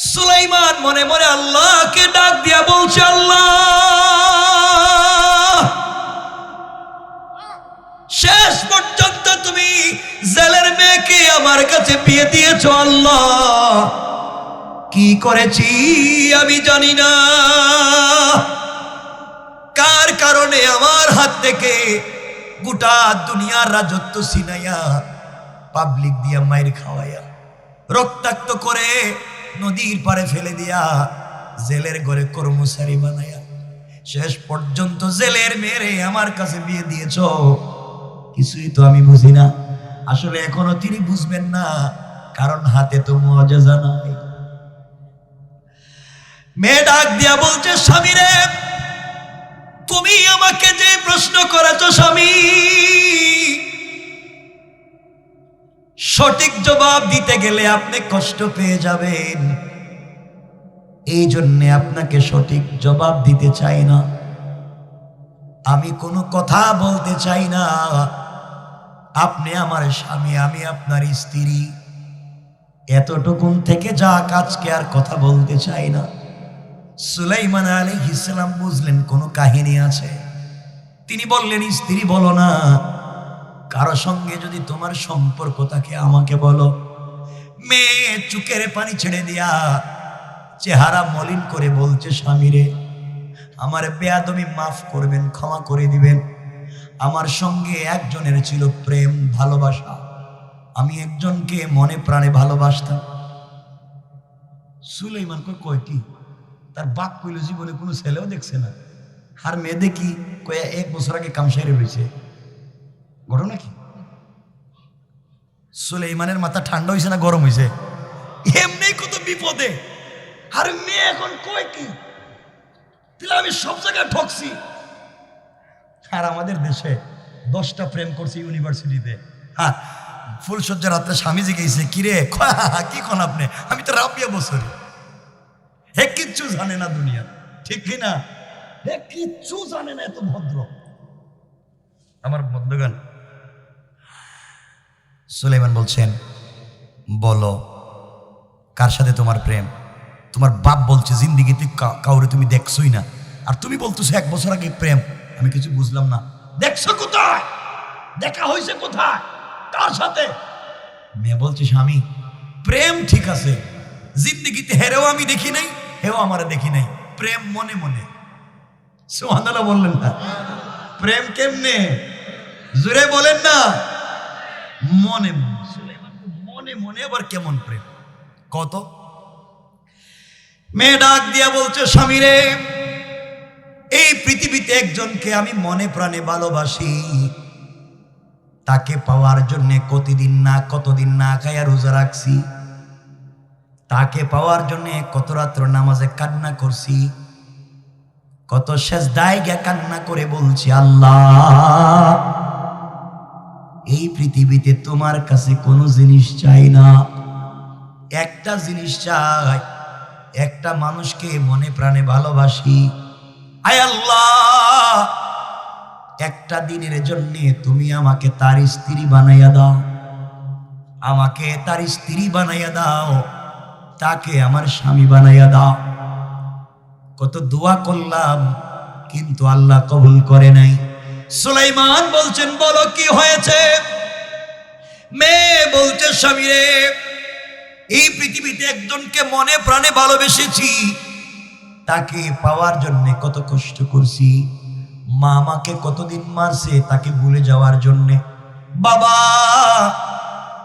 সুলাইমান মনে মনে আল্লাহকে ডাক দিয়া বলছে, আল্লাহ! শেষ পর্যন্ত তুমি জেলের মেয়েকে আমার কাছে বিয়ে দিয়েছ, আল্লাহ, কি করেছি আমি জানি না। কার কারণে আমার হাত থেকে গোটা দুনিয়ার রাজত্ব সিনাইয়া পাবলিক দিয়া মায়ের খাওয়াইয়া রক্তাক্ত করে নদীর পারে ফেলে দিয়া জেলের ঘরে কর্মচারী বানাইয়া, শেষ পর্যন্ত জেলের মেরে আমার কাছে বিয়ে দিয়েছ? কিছুই তো আমি বুঝি না। আসলে এখনও তিনি বুঝবেন না, কারণ হাতে তো মজা নাই। মেয়ে ডাক দিয়া বলছে, স্বামী রে, তুমি আমাকে যে প্রশ্ন করেছ, স্বামী সঠিক জবাব দিতে গেলে আপনি কষ্ট পেয়ে যাবেন। এই জন্যে আপনাকে সঠিক জবাব দিতে চাই না। আমি কোনো কথা বলতে চাই না। আপনি আমার স্বামী, আমি আপনার স্ত্রী। এতটুকুন থেকে যা কাজকে আর কথা বলতে চাই না। সুলাইমান আলী ইসলাম বুঝলেন, কোনো কাহিনী আছে? তিনি বললেন, স্ত্রী বলো না কারও সঙ্গে যদি তোমার সম্পর্ক থাকে, আমাকে বলো। মেয়ে চুকের পানি ছেড়ে দিয়া চেহারা মলিন করে বলছে স্বামীরে আমার বেয়াদমি মাফ করবেন, ক্ষমা করে দিবেন। আমার সঙ্গে একজনের ছিল প্রেম, ভালোবাসা। আমি একজনকে মনে প্রাণে ভালোবাসতাম। সুলাইমান কয় কয়টি তার বাপ কইল, জীবনে কোনো ছেলেও দেখছে না। আর মেয়ে দেখি, কয়ে, এক বছর আগে কাম সেরে রয়েছে ঘটনা কি সুলাইমানের মাথা ঠান্ডা হয়েছে না গরম হয়েছে এমনি কত বিপদে। আর মেয়ে এখন কয় কি? তাহলে আমি সব জায়গায় ঠকছি। আর আমাদের দেশে দশটা প্রেম করছি ইউনিভার্সিটিতে। হ্যাঁ ফুলসজ্জা রাত্রে স্বামীজি গেছে কিরে কি কোন আপনি? আমি তো রাবিয়া বছর। হে কিচ্ছু জানে না দুনিয়া। ঠিক কি না হে কিচ্ছু জানে না, এত ভদ্র। আমার বন্ধুগান সুলেমান বলছেন, বলো, কার সাথে তোমার প্রেম? তোমার বাপ বলছে জিন্দিগিতে কাউরে তুমি দেখছোই না। আর তুমি বলতেছো, এক বছর আগে প্রেম। আমি কিছু বুঝলাম না। দেখছ কোথায়? দেখা হয়েছে কোথায়? কার সাথে? মেয়ে বলছে, স্বামী, প্রেম ঠিক আছে। জিন্দিগিতে হেরেও আমি দেখি নাই, হেও আমার দেখি নাই। প্রেম মনে মনে। সোহানালা বললেন না। প্রেম কেমনে? জুড়ে বলেন না। মনে মনে মনে মনে আবার কেমন প্রেম? কত? মেয়ে ডাক দিয়া বলছে স্বামী রে এই পৃথিবীতে একজনকে আমি মনে প্রাণে ভালোবাসি। তাকে পাওয়ার জন্য কতদিন না কতদিন না খাইয়া রোজা রাখছি। তাকে পাওয়ার জন্য কত রাত্র নামাজে কান্না করছি। কত শেষ দায় গিয়া কান্না করে বলছি, আল্লাহ এই পৃথিবীতে তোমার কাছে কোনো জিনিস চাই না। একটা জিনিস চাই, একটা মানুষকে মনে প্রাণে ভালোবাসি। আয় আল্লাহ, একটা দিনের জন্য তুমি আমাকে তার স্ত্রী বানাইয়া দাও। আমাকে তার স্ত্রী বানাইয়া দাও, তাকে আমার স্বামী বানাইয়া দাও। কত দোয়া করলাম, কিন্তু আল্লাহ কবুল করে নাই। সুলাইমান বলছেন, বলো কি হয়েছে? মেয়ে বলছে স্বামী রে এই পৃথিবীতে একজনকে মনে প্রাণে ভালোবেসেছি। তাকে পাওয়ার জন্য কত কষ্ট করছি। মা আমাকে কতদিন মারছে তাকে ভুলে যাওয়ার জন্যে। বাবা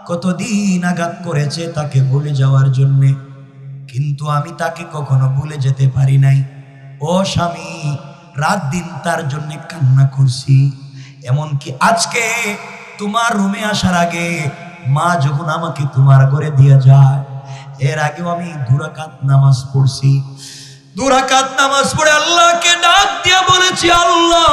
কতদিন আঘাত করেছে তাকে ভুলে যাওয়ার জন্যে। কিন্তু আমি তাকে কখনো ভুলে যেতে পারি নাই। ও স্বামী রাত দিন তার জন্য কান্না করছি। এমনকি আজকে তোমার রুমে আসার আগে মা যখন আমাকে তোমার ঘরে দিয়ে যায়, এর আগেও আমি দুরাকাত নামাজ পড়ছি। দুরাকাত নামাজ পড়ে আল্লাহকে ডাক দিয়ে বলেছি, আল্লাহ!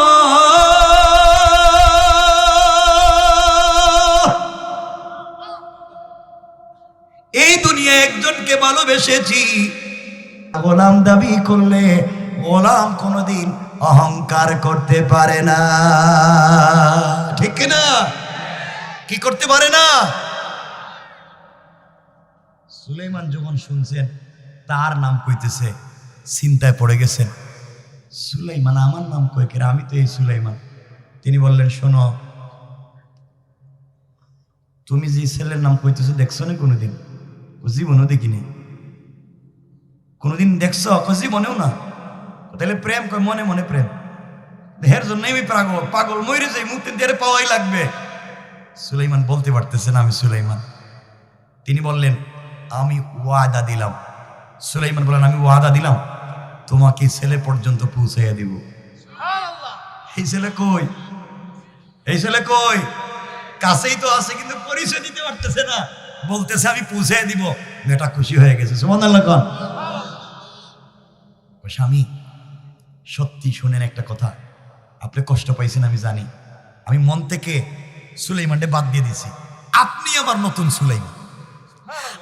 এই দুনিয়া একজনকে ভালোবেসেছি। গোলাম দাবি করলে গোলাম কোনোদিন অহংকার করতে পারে না। ঠিক না কি করতে পারে না? সুলেমান যখন শুনছেন, তার নাম কইতেছে, চিন্তায় পড়ে গেছেন। সুলাইমান, আমার নাম কয়ে কেরা? আমি তো এই সুলাইমান। তিনি বললেন, শোনো, তুমি যে ছেলের নাম কইতেছো, দেখছ না কোনোদিন? জীবনও দেখিনি। কোনোদিন দেখছ? জীবনেও না? তাহলে প্রেম কয় মনে মনে প্রেম। দেহের জন্যই আমি পাগল পাগল মরে যাই মুক্তি দিয়ে পাওয়াই লাগবে। সুলাইমান বলতে পারতেছেন আমি সুলাইমান। তিনি বললেন আমি ওয়াদা দিলাম। সুলাইমান বললেন আমি ওয়াদা দিলাম তোমাকে ছেলে পর্যন্ত পৌঁছাইয়া দিব। এই ছেলে কই? এই ছেলে কই? কাছেই তো আছে কিন্তু পরিচয় দিতে পারতেছে না। বলতেছে আমি পৌঁছাই দিব। মেয়েটা খুশি হয়ে গেছে। কোন। ও স্বামী সত্যি শোনেন একটা কথা। আপনি কষ্ট পাইছেন, আমি জানি। আমি মন থেকে সুলাইমানকে বাদ দিয়ে দিছি আপনি আমার নতুন সুলাইমান।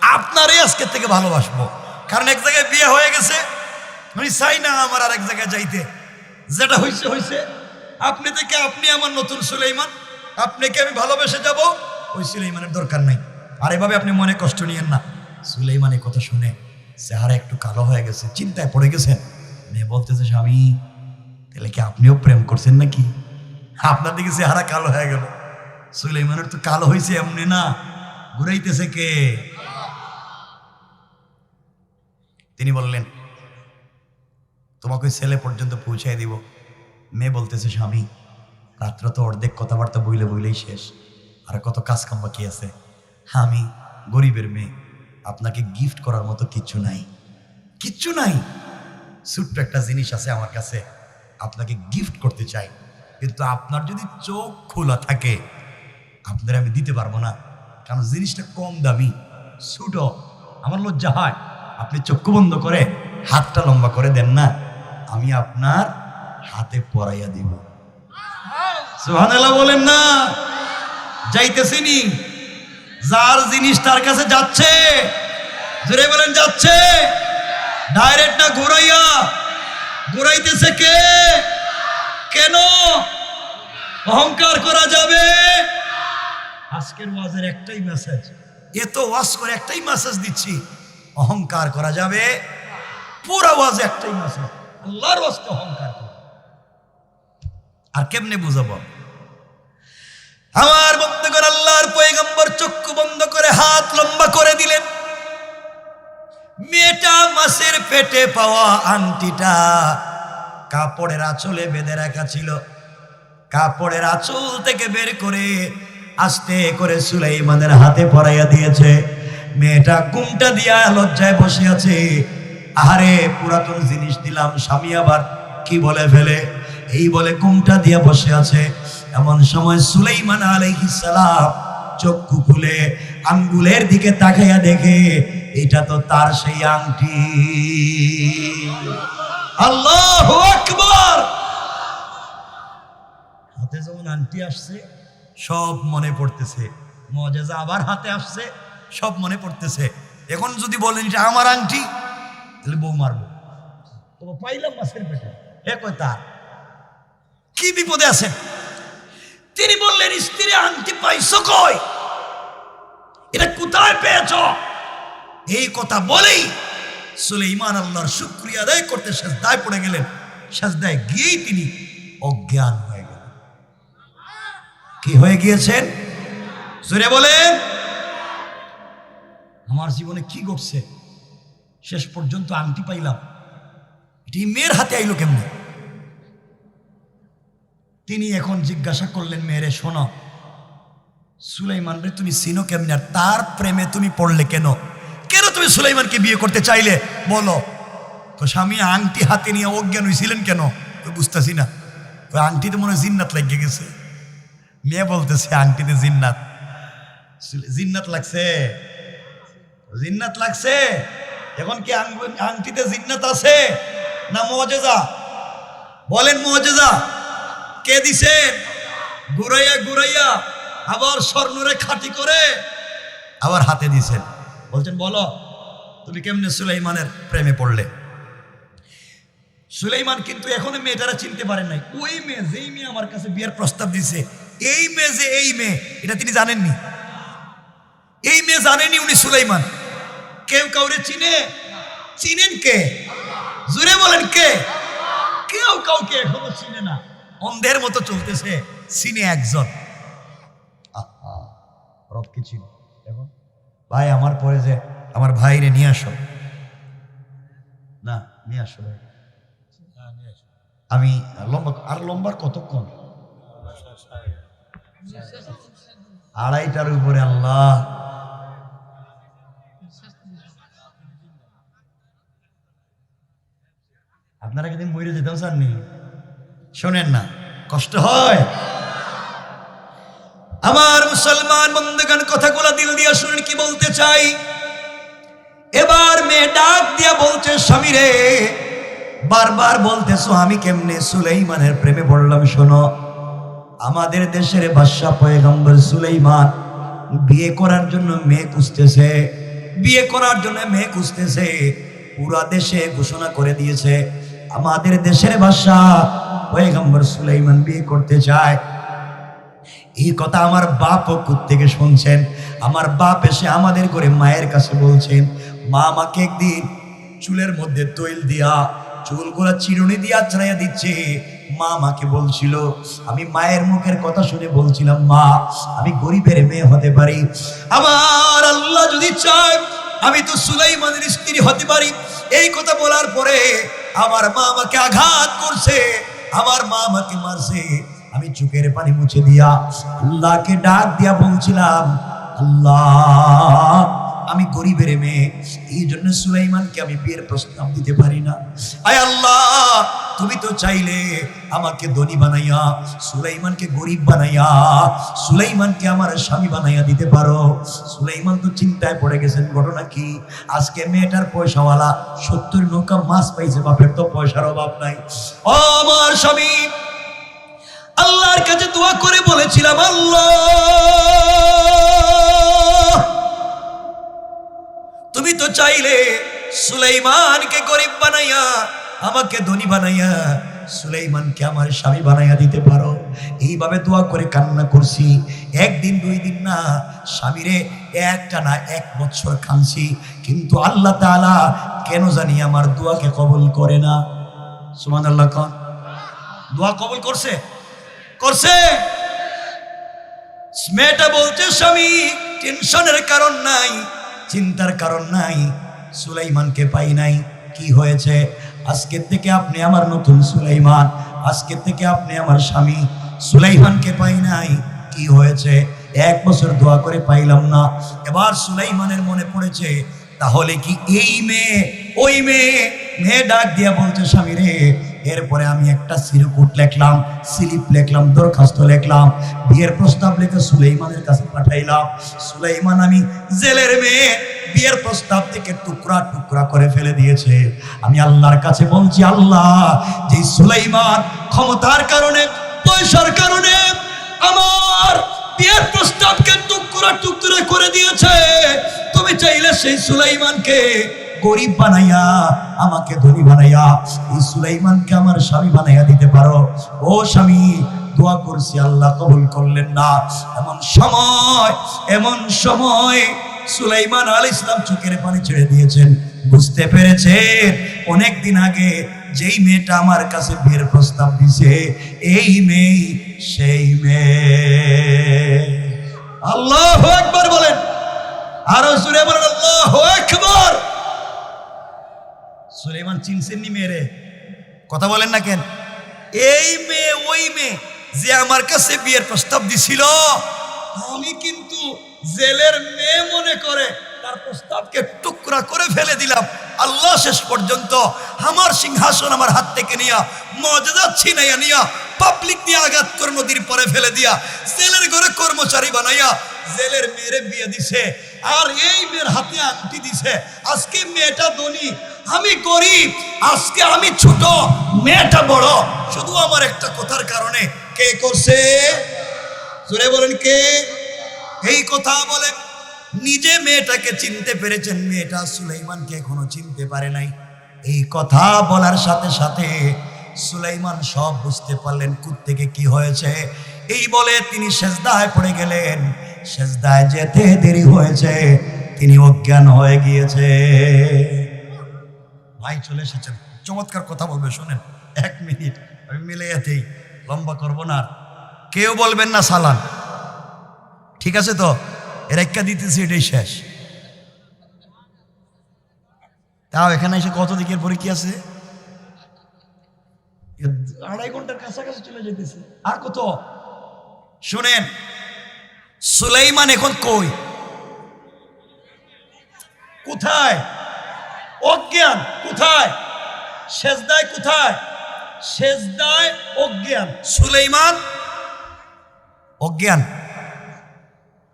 আপনারই আজকের থেকে ভালোবাসবো। কারণ এক জায়গায় বিয়ে হয়ে গেছে, আমি চাই না আমার আর এক জায়গায় যাইতে। যেটা হয়েছে হয়েছে আপনি থেকে আপনি আমার নতুন সুলাইমান। আপনাকে আমি ভালোবেসে যাব, ওই সুলাইমানের দরকার নাই। আর এভাবে আপনি মনে কষ্ট নিয়েন না। সুলাইমানের কথা শুনে চেহারা একটু কালো হয়ে গেছে, চিন্তায় পড়ে গেছেন। মেয়ে বলতেছে স্বামী, তাহলে কি আপনিও প্রেম করছেন নাকি? আপনার দিকে চেহারা কালো হয়ে গেল। সুলাইমানের তো কালো হয়েছে এমনি না। ঘুরাইতেছে কে? তিনি বললেন, তোমাকে ওই ছেলে পর্যন্ত পৌঁছাই দিব। মেয়ে বলতেছে, স্বামী, রাত্র তো অর্ধেক কথাবার্তা বইলে বইলেই শেষ। আর কত কাজ কাম বাকি আছে? আমি গরিবের মেয়ে। আপনাকে গিফট করার মতো কিচ্ছু নাই। কিচ্ছু নাই? ছোট্ট একটা জিনিস আছে আমার কাছে। আপনাকে গিফট করতে চাই। কিন্তু আপনার যদি চোখ খোলা থাকে, আপনার আমি দিতে পারব না। কারণ জিনিসটা কম দামি, ছোট। আমার লজ্জা হয়। আপনি চক্ষু বন্ধ করে হাতটা লম্বা করে দেন না। আমি আপনার হাতে পরাইয়া দিব। সুবহানাল্লাহ বলেন না। যাইতেছিনি যার জিনিস তার কাছে যাচ্ছে, জোরে বলেন যাচ্ছে। ডাইরেক্ট না ঘুরাইয়া? ঘুরাইতেছে কে? কেন? অহংকার করা যাবে? আজকের ওয়াজের একটাই মেসেজ এত ওয়াজ করে একটাই মেসেজ দিচ্ছি। অহংকার করা যাবে? পুরা ওয়াজ একটাই মেসেজ আল্লাহর ওয়াজকে অহংকার করো। আর কেমনে বুঝাবো? আমার বন্ধুগণ, আল্লাহর পয়গম্বর চক্ষু বন্ধ করে হাত লম্বা করে দিলেন। মেয়েটা মাসের পেটে পাওয়া আংটিটা কাপড়ের আঁচলে বেঁধে রাখা ছিল। কাপড়ের আঁচল থেকে বের করে আস্তে করে সুলাইমানের হাতে পরাইয়া দিয়েছে। মেয়েটা ঘুমটা দিয়া লজ্জায় বসে আছে। আহারে, পুরাতন জিনিস দিলাম স্বামী আবার কি বলে ফেলে? এই বলে ঘুমটা দিয়া বসে আছে। এমন সময় সুলাইমান আলাইহিস সালাম চক্ষু খুলে আঙ্গুলের দিকে তাকাইয়া দেখে এটা তো তার সেই আংটি। আল্লাহ আকবার! হাতে যেমন আংটি আসছে, সব মনে পড়তেছে। মজেজা আবার হাতে আসছে, সব মনে পড়তেছে। এখন যদি বলেন এটা আমার আংটি, তাহলে বউ মারবো। পাইলাম মাছের পেটে। কয় তার? কি বিপদে আছে? তিনি বললেন স্ত্রী আংটি পাইছো কই? এটা কোথায় পেয়েছ? এই কথা বলেই সুলেইমান আল্লাহর শুক্রিয়া আদায় করতে সেজদায় পড়ে গেলেন। সেজদায় গিয়েই তিনি অজ্ঞান হয়ে গেলেন। কি হয়ে গিয়েছেন? জোরে বলেন। আমার জীবনে কি ঘটছে? শেষ পর্যন্ত আংটি পাইলাম। এটি মেয়ের হাতে আইলো কেমনে? তিনি এখন জিজ্ঞাসা করলেন, মেয়েরে, শোনো। সুলাইমান রে, তুমি চিনো কেমনে? আর তার প্রেমে তুমি পড়লে কেন? কেন তুমি সুলাইমানকে বিয়ে করতে চাইলে, বলো, তো স্বামী, আংটি হাতে নিয়ে অজ্ঞান হয়েছিলেন কেন? ওই বুঝতেছি না। ওই আংটিতে মনে হয় জিন্নাত লাগিয়ে গেছে। মেয়ে বলতেছে, আংটিতে জিন্নাত। জিন্নাত লাগছে। জিন্নাত লাগছে? এখন কি আংটিতে জিন্নাত আছে না মজেজা? বলেন মজেজা, কে দিছেন ঘুরাইয়া ঘুরাইয়া আবার স্বর্ণরে খাটি করে আবার হাতে দিছেন। বলছেন, বলো। তুমি কেমনে সুলাইমানের প্রেমে পড়লে? সুলাইমান কিন্তু এখনও মেয়েটারা চিনতে পারেন নাই। ওই মেয়ে, যেই মেয়ে আমার কাছে বিয়ের প্রস্তাব দিছে, এই মেয়ে যে এই মেয়ে, এটা তিনি জানেননি। এই মেয়ে জানেনি উনি সুলাইমান। কেউ কাউরে চিনে? চিনেন কে? জুড়ে বলেন কে? কেউ কাউকে এখনও চিনে না। অন্ধের মতো চলতেছে, চিনে একজন। ভাই, আমার পরে যে আমার ভাইরে নিয়ে আসো। না নিয়ে আসো ভাই। আমি লম্বা আর লম্বার কতক্ষণ? আড়াইটার উপরে আল্লাহ। আপনারা কিন্তু মরে যেতাম চাননি? শোনেন না কষ্ট হয়। আমার মুসলমান বন্ধুগণ কথাগুলো দিল দিয়া শুনেন কি বলতে চাই? এবার মেয়ে ডাক দিয়া বলছে, স্বামী রে, বারবার বলতেছো আমি কেমনে সুলাইমানের প্রেমে পড়লাম, শোনো। আমাদের দেশের বাদশাহ পয়গম্বর সুলাইমান বিয়ে করার জন্য মেয়ে খুঁজতেছে, বিয়ে করার জন্য মেয়ে খুঁজতেছে, পুরা দেশে ঘোষণা করে দিয়েছে, আমাদের দেশের বাদশাহ পয়গম্বর সুলাইমান বিয়ে করতে চায়। এই কথা আমার বাপ থেকে শুনছেন, আমার বাপ এসে আমাদের করে মায়ের কাছে বলছেন মা আমাকে একদিন চুলের মধ্যে তৈল দিয়া, চুলগুলা চিরুনি দিয়া ছড়াইয়া দিচ্ছে। মা আমাকে বলছিল, আমি মায়ের মুখের কথা শুনে বলছিলাম, মা, আমি গরিবের মেয়ে হতে পারি। আমার আল্লাহ যদি চায়, আমি তো সুলাইমানের স্ত্রী হতে পারি। এই কথা বলার পরে আমার মা আমাকে আঘাত করছে, আমার মা আমাকে মারছে। আমি চোখের পানি মুছে দিয়া আল্লাহকে ডাক দিয়া বলছিলাম, আল্লাহ আমি গরিবের মেয়ে। এই জন্য সুলাইমানকে আমি বিয়ের প্রস্তাব দিতে পারি না। আয় আল্লাহ, তুমি তো চাইলে আমাকে ধনী বানাইয়া, সুলাইমানকে গরিব বানাইয়া, সুলাইমানকে আমার স্বামী বানাইয়া দিতে পারো। সুলাইমান তো চিন্তায় পড়ে গেছেন, ঘটনা কি? আজকে মেয়েটার পয়সাওয়ালা সত্তর নৌকা মাছ পাইছে, বাপের তো পয়সার অভাব নাই। ও আমার স্বামী, আল্লাহর কাছে দোয়া করে বলেছিলাম, আল্লাহ! তুমি তো চাইলে সুলাইমানকে গরিব বানাইয়া, আমাকে ধনী বানাইয়া সুলাইমানকে আমার স্বামী বানাইয়া দিতে পারো। এইভাবে দোয়া করে কান্না করছি। একদিন, দুই দিন না, স্বামীরে একটা না এক বছর কাঁদছি কিন্তু আল্লাহ তাআলা কেন জানি আমার দোয়াকে কবল করে না। সুমান আল্লাহ কন। দোয়া কবুল করছে? করছে? মেয়েটা বলছে, স্বামী টেনশনের কারণ নাই। চিন্তার কারণ নাই, সুলাইমানকে পাই নাই। কি হয়েছে? আজকের থেকে আপনি আমার নতুন সুলাইমান আজকের থেকে আপনি আমার স্বামী, সুলাইমানকে পাই নাই। কি হয়েছে? এক বছর দোয়া করে পাইলাম না। এবার সুলাইমানের মনে পড়েছে, তাহলে কি এই মেয়ে, ওই মেয়ে মেয়ে ডাক দিয়া বলছে, স্বামী রে এরপরে আমি একটা সিরকুট লিখলাম, স্লিপ লেখলাম, দরখাস্ত লিখলাম, বিয়ের প্রস্তাব লিখে সুলাইমানের কাছে পাঠাইলাম। সুলাইমান আমি জেলের মেয়ে, বিয়ের প্রস্তাব থেকে টুকরা টুকরা করে ফেলে দিয়েছে। আমি আল্লাহর কাছে বলছি, আল্লাহ যে সুলাইমান ক্ষমতার কারণে, পয়সার কারণে আমার বিয়ের প্রস্তাবকে টুকরা টুকরা করে দিয়েছে, তুমি চাইলে সেই সুলাইমানকে গরিব বানাইয়া, আমাকে ধনী বানাইয়া, এই সুলাইমানকে আমার স্বামী বানাইয়া দিতে পারো। ও স্বামী, দোয়া করছি, আল্লাহ কবুল করলেন না। এমন সময় এমন সময় সুলাইমান আল ইসলাম চোখের পানি ছেড়ে দিয়েছেন। বুঝতে পেরেছেন? অনেক দিন আগে যেই মেয়েটা আমার কাছে বিয়ের প্রস্তাব দিছে, এই মেয়ে সেই মেয়ে। আল্লাহ একবার বলেন। আরও সুরে বলেন, আল্লাহ একবার সুলেমান চিনছেননি মেয়েরে? কথা বলেন না কেন? এই মেয়ে, ওই মেয়ে যে আমার কাছে বিয়ের প্রস্তাব দিছিল, আমি কিন্তু জেলের মেয়ে মনে করে তার প্রস্তাবকে টুকরা করে ফেলে দিলাম। আল্লাহ শেষ পর্যন্ত আমার সিংহাসন আমার হাত থেকে নিয়া, মর্যাদা ছিনাইয়া নিয়া পাবলিক দিয়ে আঘাত করে নদীর পরে ফেলে দিয়া, জেলের ঘরে কর্মচারী বানাইয়া জেলের মেয়েরে বিয়ে দিছে। আর এই মেয়ের হাতে আংটি দিছে। আজকে মেয়েটা ধনী, আমি গরিব, আজকে আমি ছোট, মেয়েটা বড়। শুধু আমার একটা কথার কারণে কে করছে? জোরে বলেন কে? এই কথা বলে নিজে মেয়েটাকে চিনতে পেরেছেন, মেয়েটা সুলাইমানকে এখনও চিনতে পারে নাই। এই কথা বলার সাথে সাথে সুলাইমান সব বুঝতে পারলেন থেকে কি হয়েছে। এই বলে তিনি সেজদায় পড়ে গেলেন। সেজদায় যেতে দেরি হয়েছে, তিনি অজ্ঞান হয়ে গিয়েছে। ভাই চলে এসেছেন। চমৎকার কথা বলবে, শোনেন, এক মিনিট, আমি মিলে যেতেই লম্বা করব না কেউ বলবেন না সালান ঠিক আছে তো? এর একটা দিতেছি, এটাই শেষ। তাও এখানে এসে কত দিকের পরে কি আছে? আড়াই ঘণ্টার কাছাকাছি চলে যেতেছে। আর কত? শুনেন সুলাইমান এখন কই? কোথায়? অজ্ঞান, কোথায়? সেজদায় কোথায়? সেজদায় অজ্ঞান। সুলাইমান অজ্ঞান।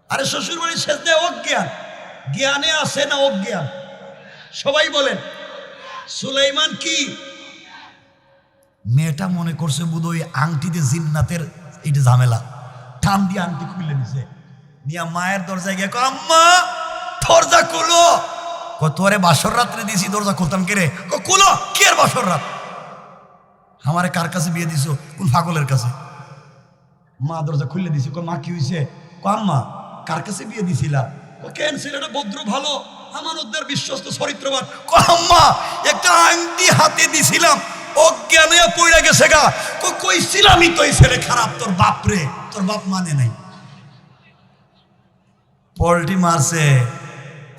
আরে শ্বশুর বাড়ির সেজদায় অজ্ঞান। জ্ঞানে আসে না অজ্ঞান? সবাই বলেন, সুলাইমান কি? মেয়েটা মনে করছে বুধই আংটিতে জিন্নাতের এইটা ঝামেলা। টান দিয়ে আংটি খুলে নিছে। নিয়া মায়ের দরজায় গিয়ে আম্মা, দরজা খুলো। ক তোরে বাসর রাত্রে দিছি, দরজা খুলতাম কে রে? ক খুলো, কি আর বাসর রাত? আমারে কার কাছে বিয়ে দিছো? কোন পাগলের কাছে? মা দরজা খুলে দিছি। কয়, মা, কি হইছে? ক আম্মা, কার কাছে বিয়ে দিছিলা? ক কেন ছেলেটা ভদ্র, ভালো, আমানতদার, বিশ্বস্ত, চরিত্রবান? ক আম্মা, একটা আংটি হাতে দিছিলাম, অজ্ঞান পড়ে গেছে গা। ক কইছিলামই তো এই ছেলে খারাপ, তোর বাপ রে, তোর বাপ মানে নাই। পল্টি মারছে।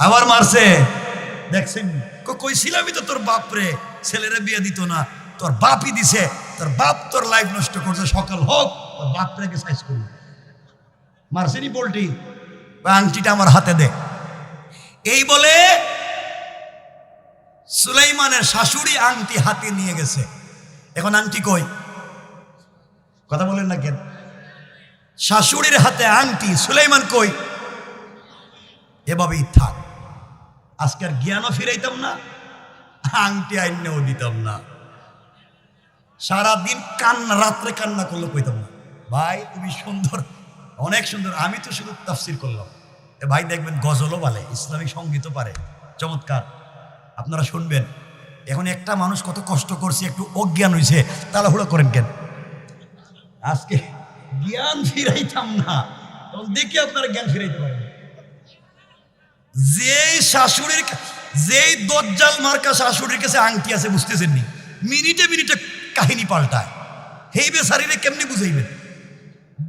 আবার মারছে। দেখছেন কইছিলামই তো তোর বাপ রে, ছেলেরা বিয়ে দিত না। তোর বাপই দিছে। তোর বাপ তোর লাইফ নষ্ট করছে, সকাল হোক, তোর বাপ রেখে সাইজ করবে মারছেনি পোল্টি? আংটিটা আমার হাতে দে। এই বলে সুলাইমানের শাশুড়ি আংটি হাতে নিয়ে গেছে। এখন আংটি কই? কথা বলেন না কেন? শাশুড়ির হাতে আংটি, সুলাইমান কই? এভাবেই থাক। আজকে আর জ্ঞানও ফিরাইতাম না, আংটি আইনেও দিতাম না। সারাদিন কান্না, রাত্রে কান্না করলে কইতাম না, ভাই, তুমি সুন্দর, অনেক সুন্দর, আমি তো শুধু তাফসির করলাম। ভাই, দেখবেন গজলও বলে ইসলামিক সঙ্গীতও পারে। চমৎকার। আপনারা শুনবেন, এখন একটা মানুষ কত কষ্ট করছে, একটু অজ্ঞান হয়েছে তাড়াহুড়ো করেন কেন? আজকে জ্ঞান ফিরাইতাম না তখন দেখি আপনারা জ্ঞান ফিরাইতে যেই শাশুড়ির যেই দজ্জাল মার্কা শাশুড়ির কাছে আংটি আছে বুঝতেছেন মিনিটে মিনিটে কাহিনী পাল্টায়। হেই বেসারিরে কেমনি বুঝাইবেন?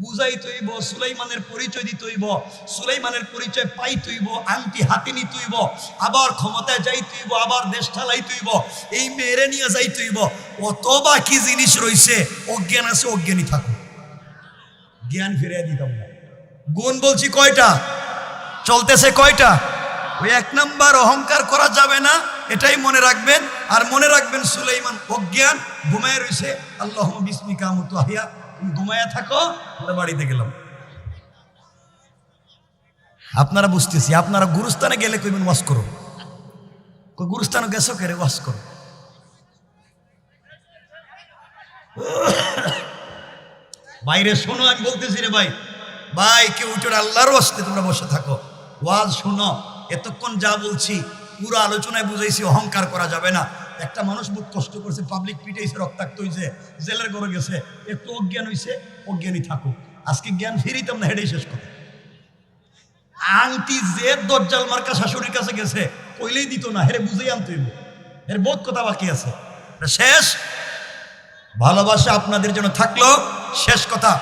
বুঝাই তৈব, সুলাইমানের পরিচয় দিতইব সুলাইমানের পরিচয় পাই তৈব, আংটি হাতে নি তৈব, আবার ক্ষমতায় যাই তৈব, আবার দেশ ঠালাই তৈব, এই মেরে নিয়ে যাই তৈব। অত বাকি জিনিস রইছে, অজ্ঞান আছে অজ্ঞানী থাকুক। জ্ঞান ফিরিয়ে দিতাম না। গুণ বলছি কয়টা? চলতেছে কয়টা? ওই এক নাম্বার অহংকার করা যাবে না, এটাই মনে রাখবেন। আর মনে রাখবেন, সুলাইমান অজ্ঞান, ঘুমায় রয়েছে আল্লাহ বিস্মিকা মতো আহিয়া তুমি ঘুমায়া থাকো, আমরা বাড়িতে গেলাম। আপনারা বুঝতেছি, আপনারা গুরুস্থানে গেলে কইবেন ওয়াশ করো। গুরুস্থানে গেছো কেরে ওয়াশ করো। বাইরে শোনো, আমি বলতেছি রে ভাই। ভাই, কেউ উঠে আল্লাহর আসতে তোমরা বসে থাকো। ওয়াজ শোনো। এতক্ষণ যা বলছি, পুরো আলোচনায় বুঝাইছি, অহংকার করা যাবে না। একটা মানুষ বহুত কষ্ট করছে পাবলিক পিটাইছে রক্তাক্ত হয়েছে জেলের ঘরে গেছে একটু অজ্ঞান হয়েছে অজ্ঞানী থাকুক। আজকে জ্ঞান ফিরিতাম না, হেডেই শেষ কথা। আংটি যে দরজাল মার্কা শাশুড়ির কাছে গেছে, কইলেই দিত না, হেরে বুঝেই আনতে হইব। এর বহুত কথা বাকি আছে। শেষ। ভালোবাসা আপনাদের জন্য থাকল, শেষ কথা।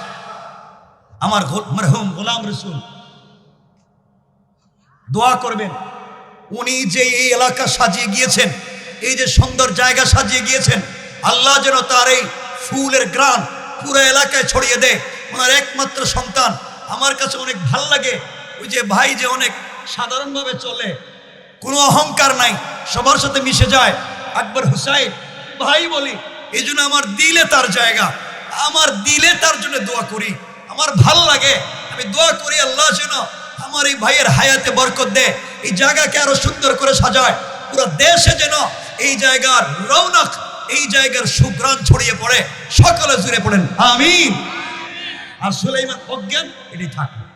আমার মরহুম গোলাম রসুল। দোয়া করবেন। উনি যে এই এলাকা সাজিয়ে গিয়েছেন, এই যে সুন্দর জায়গা সাজিয়ে গিয়েছেন, আল্লাহ যেন তার এই ফুলের গ্রাম পুরো এলাকায় ছড়িয়ে দেয়। ওনার একমাত্র সন্তান। আমার কাছে অনেক ভালো লাগে ওই যে ভাই যে অনেক সাধারণভাবে চলে, কোনো অহংকার নাই, সবার সাথে মিশে যায়। আকবর হুসাইন, ভাই বলি, এই জন্য আমার দিলে তার জায়গা, আমার দিলে তার জন্য দোয়া করি। আমার ভালো লাগে, আমি দোয়া করি আল্লাহ যেন আমার এই ভাইয়ের হায়াতে বরকত দে। এই জায়গাকে আরও সুন্দর করে সাজায়। পুরো দেশে যেন এই জায়গার রৌনক, এই জায়গার সুগ্রাণ ছড়িয়ে পড়ে। সকলে জুড়ে পড়েন, আমিন। আর সুলাইমান অজ্ঞান এটি থাকবে।